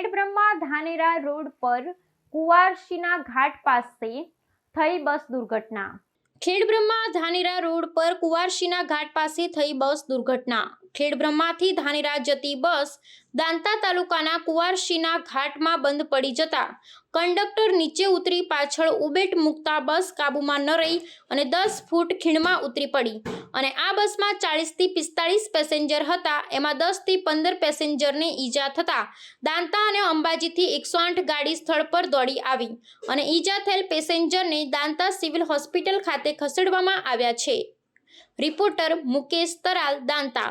Khedbrahma Dhanera road પર કુવારશીના ઘાટ પાસે થઈ બસ દુર્ઘટના. ખેડબ્રહ્મા ધાનેરા રોડ પર કુવારશીના ઘાટ પાસે થઈ બસ દુર્ઘટના. ખેડબ્રહ્માથી ધાનેરા જતી બસ દાંતા તાલુકાના કુવારશીના ઘાટમાં બંધ પડી જતા કંડક્ટર નીચે ઉતરી પાછળ ઉબેટ મૂકતા બસ કાબૂમાં ન રહી અને દસ ફૂટ ખીણમાં ઉતરી પડી અને આ બસમાં ચાળીસથી પિસ્તાળીસ પેસેન્જર હતા. એમાં દસથી પંદર પેસેન્જરને ઈજા થતા દાંતા અને અંબાજીથી એકસો આઠ ગાડી સ્થળ પર દોડી આવી અને ઈજા થયેલ પેસેન્જરને દાંતા સિવિલ હોસ્પિટલ ખાતે ખસેડવામાં આવ્યા છે. રિપોર્ટર મુકેશ તરાલ, દાંતા